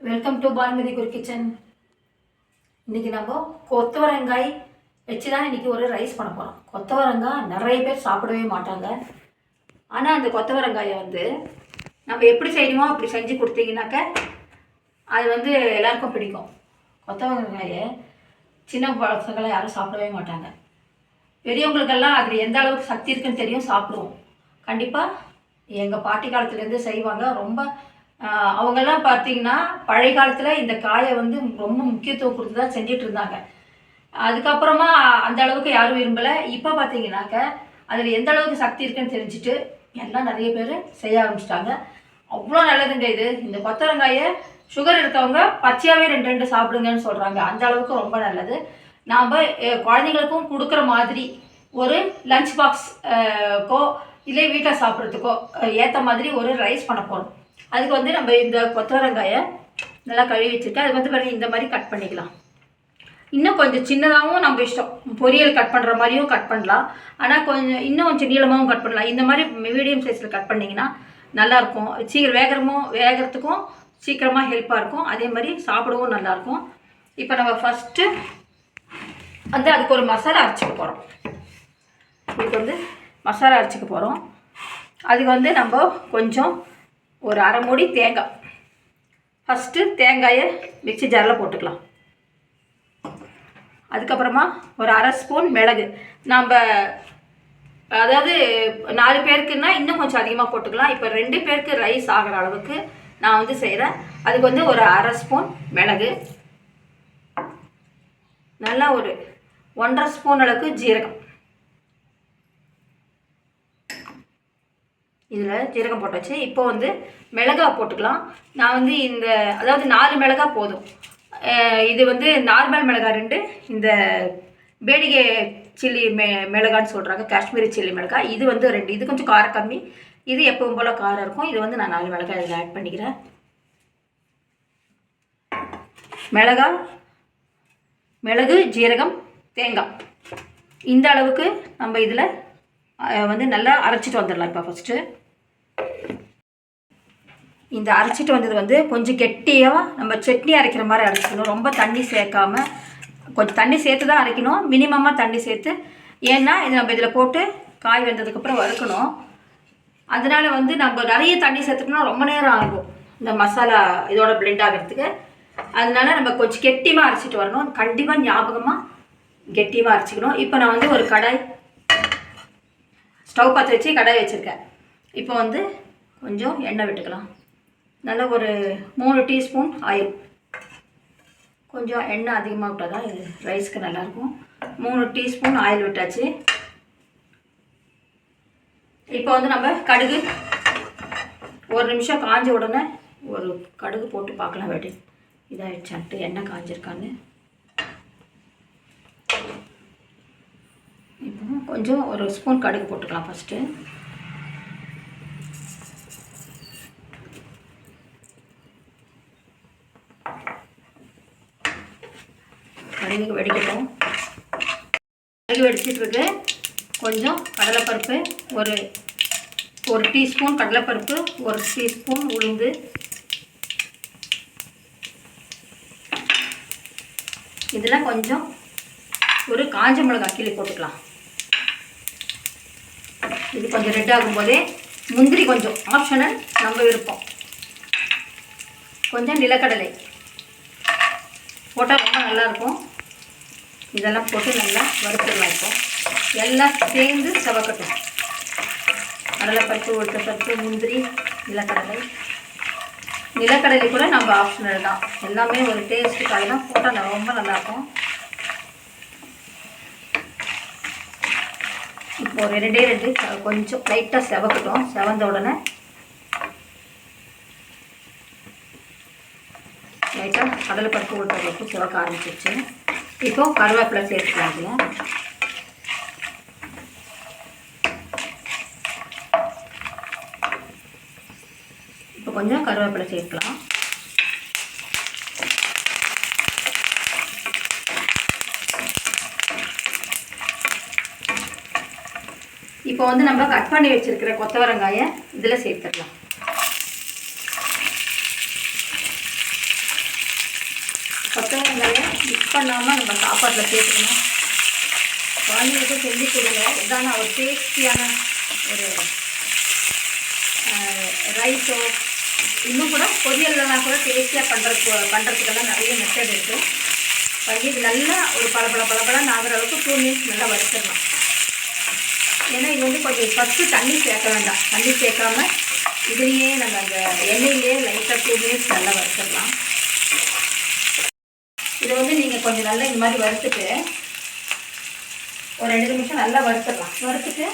Welcome to Bhanumathi Guru kitchen இன்னைக்கு நம்ம கொத்தவரங்காய் வச்சு தான் இன்னைக்கு ஒரு ரைஸ் பண்ண போகிறோம் கொத்தவரங்காய் நிறைய பேர் சாப்பிடவே மாட்டாங்க. ஆனால் அந்த கொத்தவரங்காயை வந்து நம்ம எப்படி செய்யணுமோ அப்படி செஞ்சு கொடுத்தீங்கன்னாக்க அது வந்து எல்லாருக்கும் பிடிக்கும். கொத்தவரங்காயை சின்ன பசங்களை யாரும் சாப்பிடவே மாட்டாங்க. பெரியவங்களுக்கெல்லாம் அதில் எந்த அளவுக்கு சக்தி இருக்குன்னு தெரியும் சாப்பிடுவோம். கண்டிப்பாக எங்கள் பாட்டி காலத்துலேருந்து செய்வாங்க. ரொம்ப அவங்கெல்லாம் பார்த்தீங்கன்னா பழைய காலத்தில் இந்த காயை வந்து ரொம்ப முக்கியத்துவம் கொடுத்து தான் செஞ்சிட்டு இருந்தாங்க. அதுக்கப்புறமா அந்த அளவுக்கு யாரும் விரும்பலை. இப்போ பார்த்தீங்கன்னாக்க அதில் எந்த அளவுக்கு சக்தி இருக்குன்னு தெரிஞ்சுட்டு எல்லாம் நிறைய பேர் செய்ய ஆரம்பிச்சிட்டாங்க. அவ்வளோ நல்லதுங்க இது. இந்த கொத்தரங்காயை சுகர் இருக்கவங்க பச்சையாகவே ரெண்டு ரெண்டு சாப்பிடுங்கன்னு சொல்கிறாங்க அந்த அளவுக்கு ரொம்ப நல்லது. நாம் குழந்தைங்களுக்கும் கொடுக்குற மாதிரி ஒரு லஞ்ச் பாக்ஸ் கோ இல்லை வீட்டில் சாப்பிட்றதுக்கோ ஏற்ற மாதிரி ஒரு ரைஸ் பண்ண போகிறோம் அதுக்கு வந்து நம்ம இந்த கொத்தவரங்காயை நல்லா கழுவி வச்சுட்டு அது வந்து பாருங்கள் இந்த மாதிரி கட் பண்ணிக்கலாம். இன்னும் கொஞ்சம் சின்னதாகவும் நம்ம இஷ்டம். பொரியல் கட் பண்ணுற மாதிரியும் கட் பண்ணலாம். ஆனால் கொஞ்சம் இன்னும் கொஞ்சம் நீளமாகவும் கட் பண்ணலாம். இந்த மாதிரி மீடியம் சைஸில் கட் பண்ணிங்கன்னா நல்லாயிருக்கும். சீக்கிரம் வேகரமும் வேகிறதுக்கும் சீக்கிரமாக ஹெல்ப்பாக இருக்கும். அதே மாதிரி சாப்பிடவும் நல்லாயிருக்கும். இப்போ நம்ம ஃபஸ்ட்டு வந்து அதுக்கு ஒரு மசாலா அரைச்சிக்க போகிறோம் இதுக்கு வந்து மசாலா அரைச்சிக்க போகிறோம் அதுக்கு வந்து நம்ம கொஞ்சம் ஒரு அரை மூடி தேங்காய். ஃபஸ்ட்டு தேங்காயை மிக்சி ஜாரில் போட்டுக்கலாம். அதுக்கப்புறமா ஒரு அரை ஸ்பூன் மிளகு. நம்ம அதாவது நாலு பேருக்குன்னா இன்னும் கொஞ்சம் அதிகமாக போட்டுக்கலாம். இப்போ ரெண்டு பேருக்கு ரைஸ் ஆகிற அளவுக்கு நான் வந்து செய்கிறேன் அதுக்கு வந்து ஒரு அரை ஸ்பூன் மிளகு. நல்லா ஒரு ஒன்றரை ஸ்பூன் அளவுக்கு ஜீரகம். இதில் ஜீரகம் போட்டாச்சு இப்போ வந்து மிளகா போட்டுக்கலாம். நான் வந்து இந்த அதாவது நாலு மிளகா போதும். இது வந்து நார்மல் மிளகா ரெண்டு இந்த பேடிகை சில்லி மெ மிளகான்னு சொல்கிறாங்க காஷ்மீரி சில்லி மிளகா இது வந்து ரெண்டு இது கொஞ்சம் காரம் கம்மி. இது எப்பவும் போல் காரம் இருக்கும். இது வந்து நான் நாலு மிளகாய் இதில் ஆட் பண்ணிக்கிறேன். மிளகா மிளகு ஜீரகம் தேங்காய். இந்த அளவுக்கு நம்ம இதில் வந்து நல்லா அரைச்சிட்டு வந்துடலாம் இப்போ ஃபஸ்ட்டு இந்த அரைச்சிட்டு வந்தது வந்து கொஞ்சம் கெட்டியாக நம்ம சட்னி அரைக்கிற மாதிரி அரைச்சிக்கணும். ரொம்ப தண்ணி சேர்க்காம கொஞ்சம் தண்ணி சேர்த்து தான் அரைக்கணும். மினிமமாக தண்ணி சேர்த்து. ஏன்னா இது நம்ம இதில் போட்டு காய் வெந்ததுக்கப்புறம் வறுக்கணும். அதனால் வந்து நம்ம நிறைய தண்ணி சேர்த்துக்கணும் ரொம்ப நேரம் ஆகும் இந்த மசாலா இதோட பிளெண்ட் ஆகிறதுக்கு. அதனால நம்ம கொஞ்சம் கெட்டியமாக அரைச்சிட்டு வரணும். கண்டிப்பாக ஞாபகமாக கெட்டியமாக அரைச்சிக்கணும். இப்போ நான் வந்து ஒரு கடாய் ஸ்டவ் பற்ற வச்சு கடாய் வச்சுருக்கேன். இப்போ வந்து கொஞ்சம் எண்ணெய் விட்டுக்கலாம். நல்ல ஒரு மூணு டீஸ்பூன் ஆயில். கொஞ்சம் எண்ணெய் அதிகமாக விட்டால் தான் இது ரைஸ்க்கு நல்லாயிருக்கும். மூணு டீஸ்பூன் ஆயில் விட்டாச்சு. இப்போ வந்து நம்ம கடுகு. ஒரு நிமிஷம் காஞ்ச உடனே ஒரு கடுகு போட்டு பார்க்கலாம் வேட்டி. இதாகிடுச்சான்ட்டு எண்ணெய் காஞ்சிருக்கான்னு இப்போ கொஞ்சம் ஒரு ஸ்பூன் கடுகு போட்டுக்கலாம் ஃபஸ்ட்டு கடுகு வெடிக்கட்டும். கடுகு வெடிச்சிட்ருக்கு கொஞ்சம் கடலைப்பருப்பு ஒரு ஒரு டீஸ்பூன் கடலைப்பருப்பு ஒரு டீஸ்பூன் உளுந்து. இதில் கொஞ்சம் ஒரு காஞ்ச மிளகாய் கிள்ளி போட்டுக்கலாம். இது கொஞ்சம் ரெட் ஆகும்போதே முந்திரி கொஞ்சம் ஆப்ஷனல் நம்ம விருப்பம். கொஞ்சம் நிலக்கடலை. போட்டால் ரொம்ப நல்லாயிருக்கும் இதெல்லாம் போட்டு நல்லா வறுத்துடலாம் இப்போ. எல்லாம் சேர்ந்து செவக்கட்டும். கடலைப்பருப்பு உளுத்தப்பருப்பு முந்திரி நிலக்கடலை. நிலக்கடலை கூட நம்ம ஆப்ஷனல் தான். எல்லாமே ஒரு டேஸ்ட்டுக்காக தான். போட்டால் ரொம்ப நல்லாயிருக்கும் ஒரு ரெண்டே ரெண்டு கொஞ்சம் லைட்டாக செவக்கட்டும். செவந்த உடனே லைட்டாக கடலைப்பருப்பு உளுத்தப்பருப்பு சிவக்க ஆரம்பிச்சிருச்சு. இப்போ கருவேப்பிலை சேர்த்துக்கலாம் இதில். இப்போ கொஞ்சம் கருவேப்பிலை சேர்க்கலாம். இப்போ வந்து நம்ம கட் பண்ணி வச்சிருக்கிற கொத்தவரங்காயை இதில் சேர்த்துடலாம். பண்ணாமல் நம்ம சாப்பாட்டில் சேர்த்துக்கணும். குழந்தைங்களுக்கு செஞ்சு கொடுங்க. இதான ஒரு டேஸ்டியான ஒரு ரைஸோ இன்னும் கூட பொரியல்லாம் கூட டேஸ்டியாக பண்ணுறதுக்கு பண்ணுறதுக்கெல்லாம் நிறைய மெத்தட் இருக்குது பையன் நல்லா ஒரு பல பல பல பலன்னு ஆகிற அளவுக்கு டூ மினிட்ஸ் நல்லா வறுத்துடலாம். ஏன்னா இது வந்து கொஞ்சம் ஃபஸ்ட்டு தண்ணி சேர்க்க வேண்டாம். தண்ணி சேர்க்காம இதுலேயே நம்ம அந்த எண்ணெயிலே லைட்டாக டூ மினிட்ஸ் நல்லா வறுத்துடலாம். இதை வந்து நீங்கள் கொஞ்சம் நல்லா இந்த மாதிரி வறுத்துட்டு ஒரு ரெண்டு நிமிஷம் நல்லா வறுத்துடலாம். வறுத்துட்டு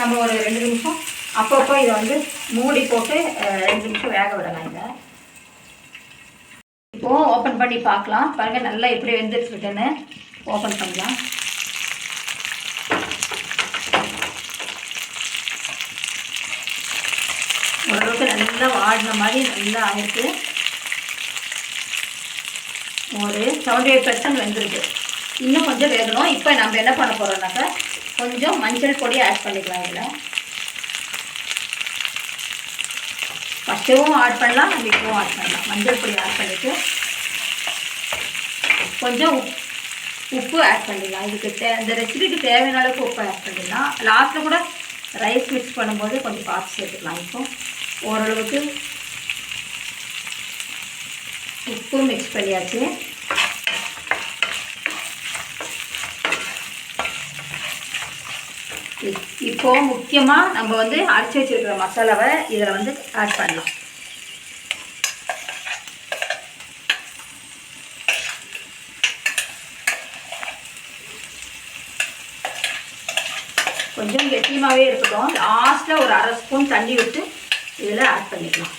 நம்ம ஒரு ரெண்டு நிமிஷம் அப்பப்போ இதை வந்து மூடி போட்டு ரெண்டு நிமிஷம் வேக விடலாம் இதை. இப்போது ஓப்பன் பண்ணி பார்க்கலாம். பாருங்கள் நல்லா எப்படி வெந்துட்டுருக்குன்னு ஓப்பன் பண்ணலாம் ஓரளவுக்கு நல்லா வாடின மாதிரி நல்லா ஆயிருக்கு. ஒரு செவன்டி எயிட் பர்சன்ட் வெந்திருக்கு. இன்னும் கொஞ்சம் வேகணும். இப்போ நம்ம என்ன பண்ண போகிறோம்னாக்கா கொஞ்சம் மஞ்சள் பொடி ஆட் பண்ணிக்கலாம் இதில். ஃபஸ்ட்டும் ஆட் பண்ணலாம் நம்ம இப்போவும் ஆட் பண்ணலாம். மஞ்சள் பொடி ஆட் பண்ணிவிட்டு கொஞ்சம் உப்பு ஆட் பண்ணிடலாம் இதுக்கு தே இந்த ரெசிபிக்கு தேவையான அளவுக்கு உப்பு ஆட் பண்ணிடலாம் லாஸ்ட்டில் கூட ரைஸ் மிக்ஸ் பண்ணும்போது கொஞ்சம் பார்த்து சேர்த்துக்கலாம். இப்போ ஓரளவுக்கு உப்பு மிக்ஸ் பண்ணியாச்சு. இப்- இப்போ முக்கியமாக நம்ம வந்து அரைச்சி வச்சிருக்கிற மசாலாவை இதில் வந்து ஆட் பண்ணலாம். கொஞ்சம் கெட்டியமாகவே இருக்கட்டும். லாஸ்ட்டில் ஒரு அரை ஸ்பூன் தண்ணி விட்டு இதில் ஆட் பண்ணிக்கலாம்.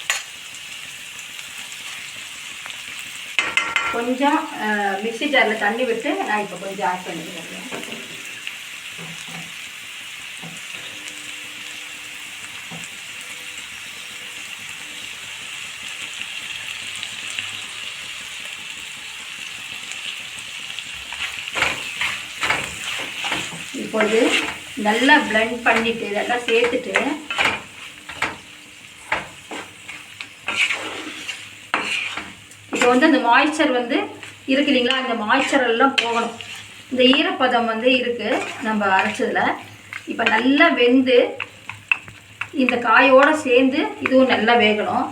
கொஞ்சம் மிக்சி ஜாரில் தண்ணி விட்டு நான் இப்போ கொஞ்சம் ஆட் பண்ணிக்கிறேன். இப்போது நல்லா பிளெண்ட் பண்ணிவிட்டு இதெல்லாம் சேர்த்துட்டு இப்போ வந்து அந்த மாய்ச்சர் வந்து இருக்கு இல்லைங்களா? அந்த மாய்ச்சர் எல்லாம் போகணும். இந்த ஈரப்பதம் வந்து இருக்குது நம்ம அரைச்சதில். இப்போ நல்லா வெந்து இந்த காயோடு சேர்ந்து இதுவும் நல்லா வேகணும்.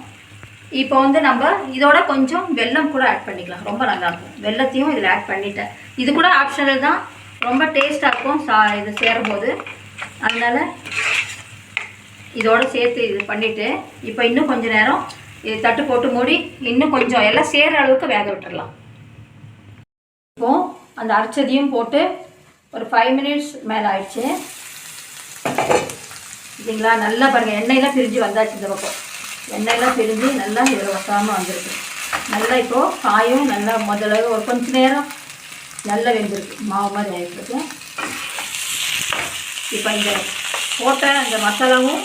இப்போ வந்து நம்ம இதோட கொஞ்சம் வெல்லம் கூட ஆட் பண்ணிக்கலாம். ரொம்ப நல்லாயிருக்கும் வெல்லத்தையும் இதில் ஆட் பண்ணிட்டேன். இது கூட ஆப்ஷனல் தான். ரொம்ப டேஸ்ட்டாக இருக்கும். சா இது சேரும்போது. அதனால் இதோட சேர்த்து இது பண்ணிவிட்டு இப்போ இன்னும் கொஞ்சம் நேரம் இது தட்டு போட்டு மூடி இன்னும் கொஞ்சம் எல்லாம் சேர்கிற அளவுக்கு வேக விட்டுறலாம். இப்போ அந்த அரைச்சதையும் போட்டு ஒரு ஃபைவ் மினிட்ஸ் மேலே ஆயிடுச்சு. சரிங்களா? நல்லா பாருங்கள் எண்ணெயெல்லாம் பிரிஞ்சு வந்தாச்சு இந்த பக்கம். எண்ணெயெல்லாம் பிரிஞ்சு நல்லா இதில் ஒட்டாமல் வந்திருக்கு. நல்லா இப்போது காயும் நல்லா முதல்ல ஒரு கொஞ்ச நேரம் நல்லா வெந்திருக்கு. மாவு மாதிரி ஆகிட்டுருக்கு இப்போ இந்த போட்ட அந்த மசாலாவும்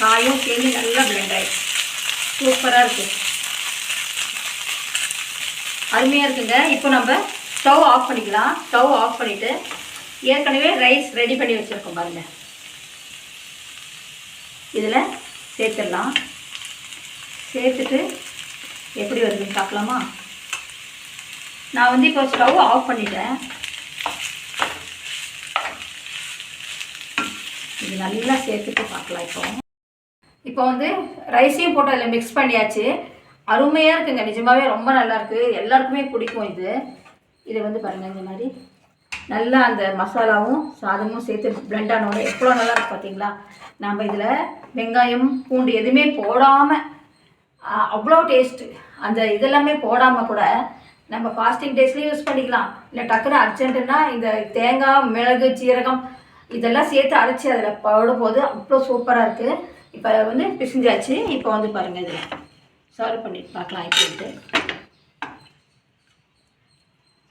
காயும் சேர்ந்து நல்லா பிளெண்ட் ஆகிடுச்சு சூப்பராக இருக்குது அருமையாக இருக்குங்க. இப்போ நம்ம ஸ்டவ் ஆஃப் பண்ணிக்கலாம். ஸ்டவ் ஆஃப் பண்ணிவிட்டு ஏற்கனவே ரைஸ் ரெடி பண்ணி வச்சுருக்கோம் பாருங்க. இதில் சேர்த்துடலாம். சேர்த்துட்டு எப்படி வருதுன்னு பார்க்கலாமா? நான் வந்து இப்போ ஸ்டவ் ஆஃப் பண்ணிட்டேன். இது நல்லா சேர்த்துட்டு பார்க்கலாம் இப்போ. இப்போ வந்து ரைஸையும் போட்டு அதில் மிக்ஸ் பண்ணியாச்சு. அருமையாக இருக்குங்க. நிஜமாகவே ரொம்ப நல்லாயிருக்கு. எல்லாருக்குமே பிடிக்கும் இது. இது வந்து பாருங்கள் இந்த மாதிரி. நல்லா அந்த மசாலாவும் சாதமும் சேர்த்து பிளெண்ட் ஆனோட எவ்வளோ நல்லா இருக்கு பார்த்தீங்களா நம்ம இதில் வெங்காயம் பூண்டு எதுவுமே போடாமல் அவ்வளோ டேஸ்ட்டு அந்த இதெல்லாமே போடாமல் கூட நம்ம ஃபாஸ்டிங் டேஸ்லேயும் யூஸ் பண்ணிக்கலாம். இல்லை டக்குன்னு அர்ஜென்ட்டுன்னா இந்த தேங்காய் மிளகு சீரகம் இதெல்லாம் சேர்த்து அரைச்சி அதில் போடும்போது அவ்வளோ சூப்பராக இருக்குது இப்போ வந்து பிசிஞ்சாச்சு. இப்போ வந்து பாருங்கள் இது. சால்வ் பண்ணி பார்க்கலாம் இப்போ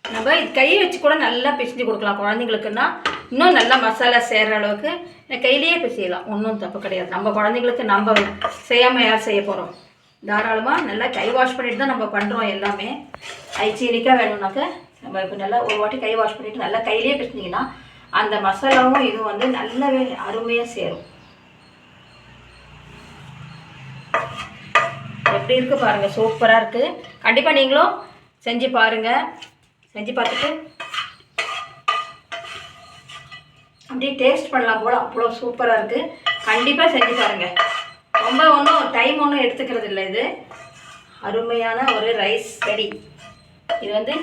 நம்ம இது கையை வச்சு கூட நல்லா பிசைஞ்சு கொடுக்கலாம். குழந்தைங்களுக்குன்னா இன்னும் நல்லா மசாலா சேர்கிற அளவுக்கு இந்த கையிலேயே பிசையலாம். ஒன்றும் தப்பு கிடையாது. நம்ம குழந்தைங்களுக்கு நம்ம செய்யாமல் யார் செய்ய போகிறோம் தாராளமாக நல்லா கை வாஷ் பண்ணிட்டு தான் நம்ம பண்ணுறோம் எல்லாமே. ஹைஜீனிக்காக வேணும்னாக்க நம்ம இப்போ நல்லா ஒரு வாட்டி கை வாஷ் பண்ணிவிட்டு நல்லா கையிலேயே பிசைஞ்சிங்கன்னா அந்த மசாலாவும் இதுவும் வந்து நல்லாவே அருமையாக சேரும். எப்படி இருக்கு பாருங்கள் சூப்பராக இருக்குது கண்டிப்பாக நீங்களும் செஞ்சு பாருங்கள் செஞ்சு பார்த்துட்டு அப்படியே டேஸ்ட் பண்ணலாம் போல். அவ்வளோ சூப்பராக இருக்குது கண்டிப்பாக செஞ்சு பாருங்கள் ரொம்ப ஒன்றும் டைம் ஒன்றும் எடுத்துக்கிறது இல்லை இது. அருமையான ஒரு ரைஸ் ரெடி இது வந்து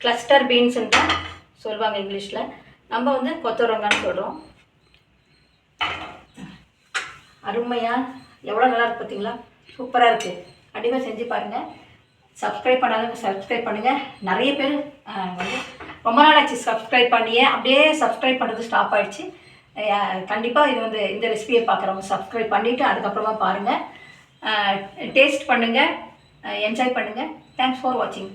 கிளஸ்டர் பீன்ஸ்ன்னு தான் சொல்லுவாங்க இங்கிலீஷில். நம்ம வந்து கொத்தவரங்கான்னு சொல்கிறோம் அருமையாக எவ்வளோ நல்லா இருக்கு பார்த்தீங்களா சூப்பராக இருக்குது கண்டிப்பாக செஞ்சு பாருங்கள் சப்ஸ்கிரைப் பண்ணாதவங்க சப்ஸ்கிரைப் பண்ணுங்கள் நிறைய பேர் வந்து ரொம்ப நாள் ஆச்சு சப்ஸ்கிரைப் பண்ணியே. அப்படியே சப்ஸ்கிரைப் பண்ணுறது ஸ்டாப் ஆயிடுச்சு. கண்டிப்பாக இது வந்து இந்த ரெசிபியை பார்க்குறவங்க சப்ஸ்கிரைப் பண்ணிவிட்டு அதுக்கப்புறமா பாருங்கள் டேஸ்ட் பண்ணுங்கள் என்ஜாய் பண்ணுங்கள் தேங்க்ஸ் ஃபார் வாட்சிங்